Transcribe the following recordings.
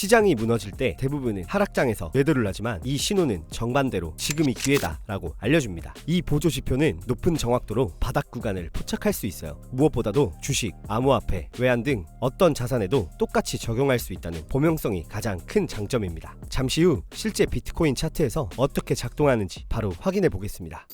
시장이 무너질 때 대부분은 하락장에서 매도를 하지만 이 신호는 정반대로 지금이 기회다라고 알려줍니다. 이 보조 지표는 높은 정확도로 바닥 구간을 포착할 수 있어요. 무엇보다도 주식, 암호화폐, 외환 등 어떤 자산에도 똑같이 적용할 수 있다는 범용성이 가장 큰 장점입니다. 잠시 후 실제 비트코인 차트에서 어떻게 작동하는지 바로 확인해 보겠습니다.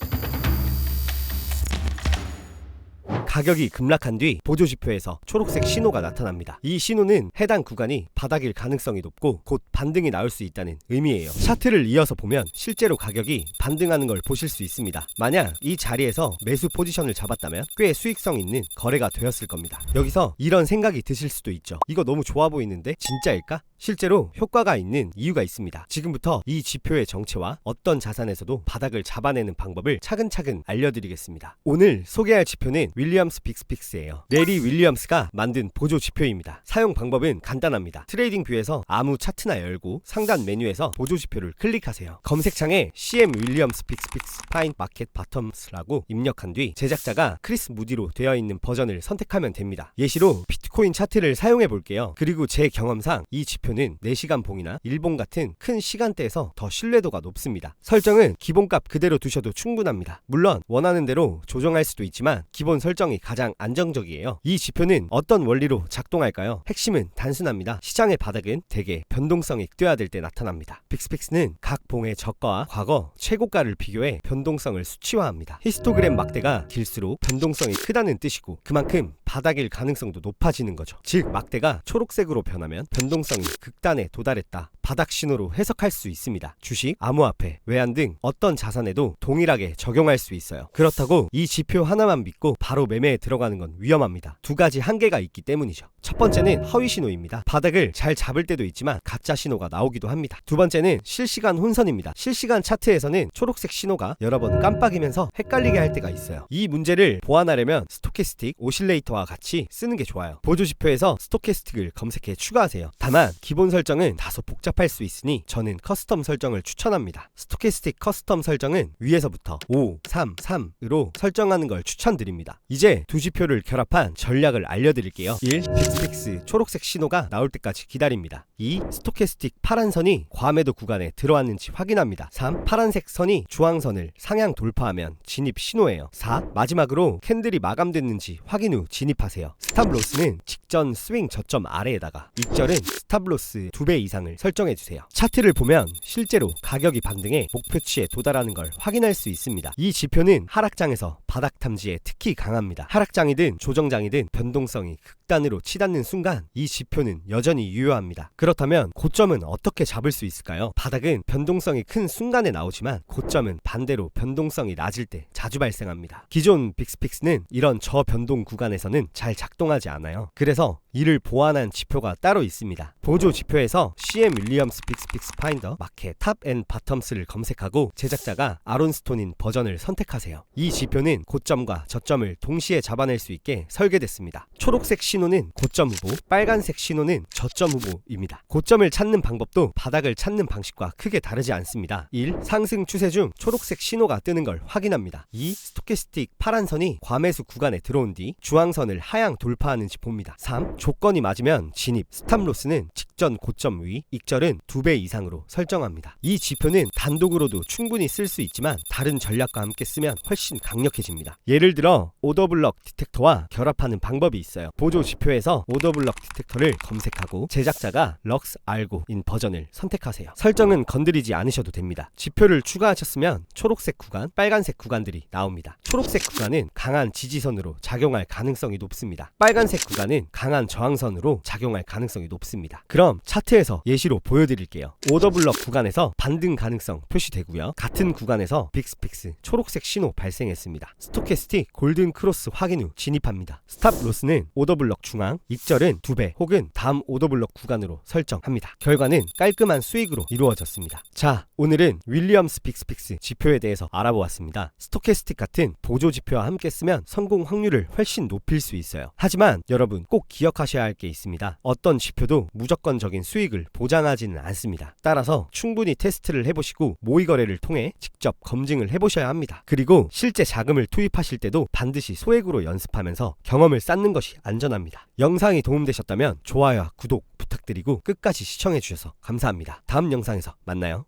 가격이 급락한 뒤 보조 지표에서 초록색 신호가 나타납니다. 이 신호는 해당 구간이 바닥일 가능성이 높고 곧 반등이 나올 수 있다는 의미예요. 차트를 이어서 보면 실제로 가격이 반등하는 걸 보실 수 있습니다. 만약 이 자리에서 매수 포지션을 잡았다면 꽤 수익성 있는 거래가 되었을 겁니다. 여기서 이런 생각이 드실 수도 있죠. 이거 너무 좋아 보이는데 진짜일까? 실제로 효과가 있는 이유가 있습니다. 지금부터 이 지표의 정체와 어떤 자산에서도 바닥을 잡아내는 방법을 차근차근 알려드리겠습니다. 오늘 소개할 지표는 윌리엄스 빅스픽스예요. 레리 윌리엄스가 만든 보조 지표입니다. 사용 방법은 간단합니다. 트레이딩 뷰에서 아무 차트나 열고 상단 메뉴에서 보조 지표를 클릭하세요. 검색창에 CM 윌리엄스 빅스픽스 파인 마켓 바텀스라고 입력한 뒤 제작자가 크리스 무디로 되어 있는 버전을 선택하면 됩니다. 예시로 비트코인 차트를 사용해 볼게요. 그리고 제 경험상 이 지표 는 4시간 봉이나 일봉 같은 큰 시간대에서 더 신뢰도가 높습니다. 설정은 기본값 그대로 두셔도 충분합니다. 물론 원하는 대로 조정할 수도 있지만 기본 설정이 가장 안정적이에요. 이 지표는 어떤 원리로 작동할까요? 핵심은 단순합니다. 시장의 바닥은 대개 변동성이 극대화될 때 나타납니다. 빅스픽스는 각 봉의 저가와 과거 최고가를 비교해 변동성을 수치화합니다. 히스토그램 막대가 길수록 변동성이 크다는 뜻이고 그만큼 바닥일 가능성도 높아지는 거죠. 즉 막대가 초록색으로 변하면 변동성이 극단에 도달했다. 바닥 신호로 해석할 수 있습니다. 주식, 암호화폐, 외환 등 어떤 자산에도 동일하게 적용할 수 있어요. 그렇다고 이 지표 하나만 믿고 바로 매매에 들어가는 건 위험합니다. 두 가지 한계가 있기 때문이죠. 첫 번째는 허위 신호입니다. 바닥을 잘 잡을 때도 있지만 가짜 신호가 나오기도 합니다. 두 번째는 실시간 혼선입니다. 실시간 차트에서는 초록색 신호가 여러 번 깜빡이면서 헷갈리게 할 때가 있어요. 이 문제를 보완하려면 스토캐스틱 오실레이터와 같이 쓰는 게 좋아요. 보조 지표에서 스토캐스틱을 검색해 추가하세요. 다만 기본 설정은 다소 복잡 할 수 있으니 저는 커스텀 설정을 추천합니다. 스토캐스틱 커스텀 설정은 위에서부터 5, 3, 3으로 설정하는 걸 추천드립니다. 이제 두 지표를 결합한 전략을 알려드릴게요. 1. 빅스픽스 초록색 신호가 나올 때까지 기다립니다. 2. 스토캐스틱 파란 선이 과매도 구간에 들어왔는지 확인합니다. 3. 파란색 선이 주황선을 상향 돌파하면 진입 신호예요. 4. 마지막으로 캔들이 마감됐는지 확인 후 진입하세요. 스탑로스는 직전 스윙 저점 아래에다가 익절은 스탑로스 2배 이상을 설정 해 주세요. 차트를 보면 실제로 가격이 반등해 목표치에 도달하는 걸 확인할 수 있습니다. 이 지표는 하락장에서 바닥 탐지에 특히 강합니다. 하락장이든 조정장이든 변동성이 극단으로 치닫는 순간 이 지표는 여전히 유효합니다. 그렇다면 고점은 어떻게 잡을 수 있을까요? 바닥은 변동성이 큰 순간에 나오지만 고점은 반대로 변동성이 낮을 때 자주 발생합니다. 기존 빅스픽스는 이런 저변동 구간에서는 잘 작동하지 않아요. 그래서 이를 보완한 지표가 따로 있습니다. 보조 지표에서 CM 윌리엄스 빅스픽스 파인더 마켓 탑 앤 바텀스를 검색하고 제작자가 아론스톤인 버전을 선택하세요. 이 지표는 고점과 저점을 동시에 잡아낼 수 있게 설계됐습니다. 초록색 신호는 고점 후보, 빨간색 신호는 저점 후보입니다. 고점을 찾는 방법도 바닥을 찾는 방식과 크게 다르지 않습니다. 1. 상승 추세 중 초록색 신호가 뜨는 걸 확인합니다. 2. 스토캐스틱 파란 선이 과매수 구간에 들어온 뒤 주황선을 하향 돌파하는지 봅니다. 3. 조건이 맞으면 진입, 스탑로스는 직전 고점 위, 익절은 2배 이상으로 설정합니다. 이 지표는 단독으로도 충분히 쓸 수 있지만 다른 전략과 함께 쓰면 훨씬 강력해집니다. 예를 들어 오더블럭 디텍터와 결합하는 방법이 있어요. 보조 지표에서 오더블럭 디텍터를 검색하고 제작자가 럭스 알고인 버전을 선택하세요. 설정은 건드리지 않으셔도 됩니다. 지표를 추가하셨으면 초록색 구간, 빨간색 구간들이 나옵니다. 초록색 구간은 강한 지지선으로 작용할 가능성이 높습니다. 빨간색 구간은 강한 저항선으로 작용할 가능성이 높습니다. 그럼 차트에서 예시로 보여드릴게요. 오더블럭 구간에서 반등 가능성 표시되고요. 같은 구간에서 빅스픽스 초록색 신호 발생했습니다. 스토캐스틱 골든 크로스 확인 후 진입합니다. 스탑 로스는 오더블럭 중앙, 입절은 2배 혹은 다음 오더블럭 구간으로 설정합니다. 결과는 깔끔한 수익으로 이루어졌습니다. 자, 오늘은 윌리엄스 빅스픽스 지표에 대해서 알아보았습니다. 스토캐스틱 같은 보조 지표와 함께 쓰면 성공 확률을 훨씬 높일 수 있어요. 하지만 여러분 꼭 기억하셔야 할 게 있습니다. 어떤 지표도 무조건적인 수익을 보장하지 안전하지는 않습니다. 따라서 충분히 테스트를 해보시고 모의 거래를 통해 직접 검증을 해보셔야 합니다. 그리고 실제 자금을 투입하실 때도 반드시 소액으로 연습하면서 경험을 쌓는 것이 안전합니다. 영상이 도움되셨다면 좋아요와 구독 부탁드리고 끝까지 시청해주셔서 감사합니다. 다음 영상에서 만나요.